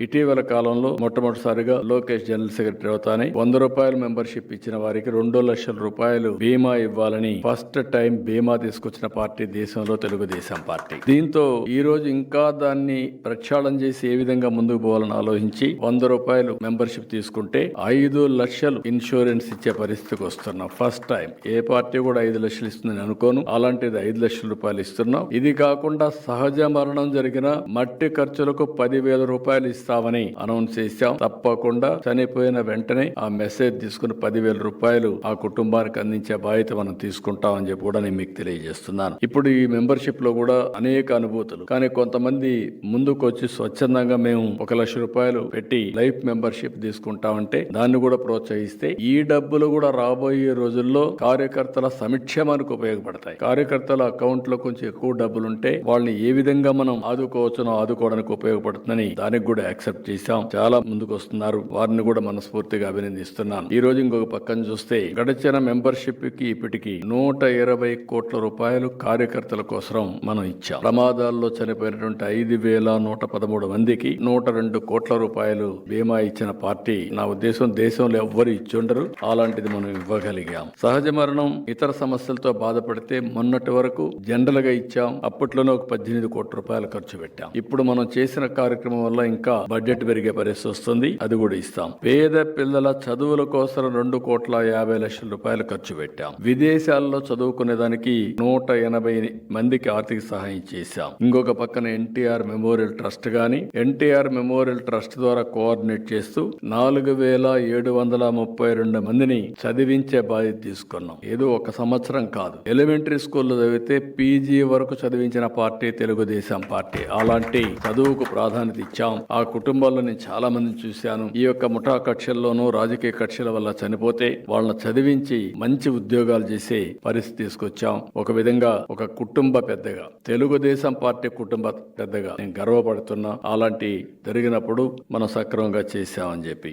ఇటీవల కాలంలో మొట్టమొదటిసారిగా లోకేష్ జనరల్ సెక్రటరీ అవుతానే వంద రూపాయల మెంబర్షిప్ ఇచ్చిన వారికి రెండు లక్షల రూపాయలు బీమా ఇవ్వాలని ఫస్ట్ టైం బీమా తీసుకొచ్చిన పార్టీ దేశంలో తెలుగుదేశం పార్టీ. దీంతో ఈ రోజు ఇంకా దాన్ని ప్రక్షాళన చేసి ఏ విధంగా ముందుకు పోవాలని ఆలోచించి వంద రూపాయలు మెంబర్షిప్ తీసుకుంటే ఐదు లక్షలు ఇన్సూరెన్స్ ఇచ్చే పరిస్థితికి వస్తున్నాం. First time. ఏ పార్టీ కూడా ఐదు లక్షలు ఇస్తుందని అనుకోను. అలాంటిది ఐదు లక్షల రూపాయలు ఇస్తున్నాం. ఇది కాకుండా సహజ మరణం జరిగిన మట్టి ఖర్చులకు పదివేల రూపాయలు ఇస్తామని అనౌన్స్ చేశాం. తప్పకుండా చనిపోయిన వెంటనే ఆ మెసేజ్ తీసుకుని పదివేల రూపాయలు ఆ కుటుంబానికి అందించే బాధ్యత మనం తీసుకుంటామని చెప్పి కూడా నేను మీకు తెలియజేస్తున్నాను. ఇప్పుడు ఈ మెంబర్షిప్లో కూడా అనేక అనుభూతులు. కానీ కొంతమంది ముందుకు వచ్చి స్వచ్ఛందంగా మేము ఒక లక్ష రూపాయలు పెట్టి లైఫ్ మెంబర్షిప్ తీసుకుంటామంటే దాన్ని కూడా ప్రోత్సహిస్తే ఈ డబ్బులు కూడా రాబోయే రోజుల్లో కార్యకర్తల సంక్షేమానికి ఉపయోగపడతాయి. కార్యకర్తల అకౌంట్లో కొంచెం ఎక్కువ డబ్బులు ఉంటే వాళ్ళని ఏ విధంగా మనం ఆదుకోవచ్చునో ఆదుకోవడానికి ఉపయోగపడుతుందని దానికి కూడా యాక్సెప్ట్ చేశాం. చాలా ముందుకు వస్తున్నారు వారిని కూడా మనస్ఫూర్తిగా అభినందిస్తున్నాను. ఈ రోజు ఇంకొక పక్కన చూస్తే గడిచిన మెంబర్షిప్కి ఇప్పటికి నూట ఇరవై కోట్ల రూపాయలు కార్యకర్తల కోసం మనం ఇచ్చాం. ప్రమాదాల్లో చనిపోయినటువంటి ఐదు వేల నూట పదమూడు మందికి నూట రెండు కోట్ల రూపాయలు బీమా ఇచ్చిన పార్టీ నా ఉద్దేశం దేశంలో ఎవ్వరు ఇచ్చుండరు అలాంటిది మనం ఇవ్వగలిగాం. సహజ మరణం ఇతర సమస్యలతో బాధపడితే మొన్నటి వరకు జనరల్గా ఇచ్చాం. అప్పట్లోనే ఒక పద్దెనిమిది కోట్ల రూపాయలు ఖర్చు పెట్టాం. ఇప్పుడు మనం చేసిన కార్యక్రమం వల్ల ఇంకా బడ్జెట్ పెరిగే పరిస్థితి వస్తుంది అది కూడా ఇస్తాం. పేద పిల్లల చదువుల కోసం రెండు కోట్ల యాభై లక్షల రూపాయలు ఖర్చు పెట్టాం. విదేశాల్లో చదువుకునే దానికి నూట ఎనభై మందికి ఆర్థిక సహాయం చేశాం. ఇంకొక పక్కన ఎన్టీఆర్ మెమోరియల్ ట్రస్ట్ గాని ఎన్టీఆర్ మెమోరియల్ ట్రస్ట్ ద్వారా కోఆర్డినేట్ చేస్తూ నాలుగు వేల ఏడు వందల ముప్పై రెండు మందిని చదివించే బాధ్యత తీసుకున్నాం. ఏదో ఒక సంవత్సరం కాదు. ఎలిమెంటరీ స్కూల్లో చదివితే పీజీ వరకు చదివించిన పార్టీ తెలుగుదేశం పార్టీ. అలాంటి చదువుకు ప్రాధాన్యత ఇచ్చాం. ఆ కుటుంబాల్లో నేను చాలా మందిని చూశాను. ఈ యొక్క ముఠా కక్షల్లోనూ రాజకీయ కక్షల వల్ల చనిపోతే వాళ్ళని చదివించి మంచి ఉద్యోగాలు చేసే పరిస్థితి తీసుకొచ్చాం. ఒక విధంగా ఒక కుటుంబ పెద్దగా తెలుగుదేశం పార్టీ కుటుంబ పెద్దగా నేను గర్వపడుతున్నా. అలాంటి జరిగినప్పుడు మనం సక్రమంగా చేశామని చెప్పి.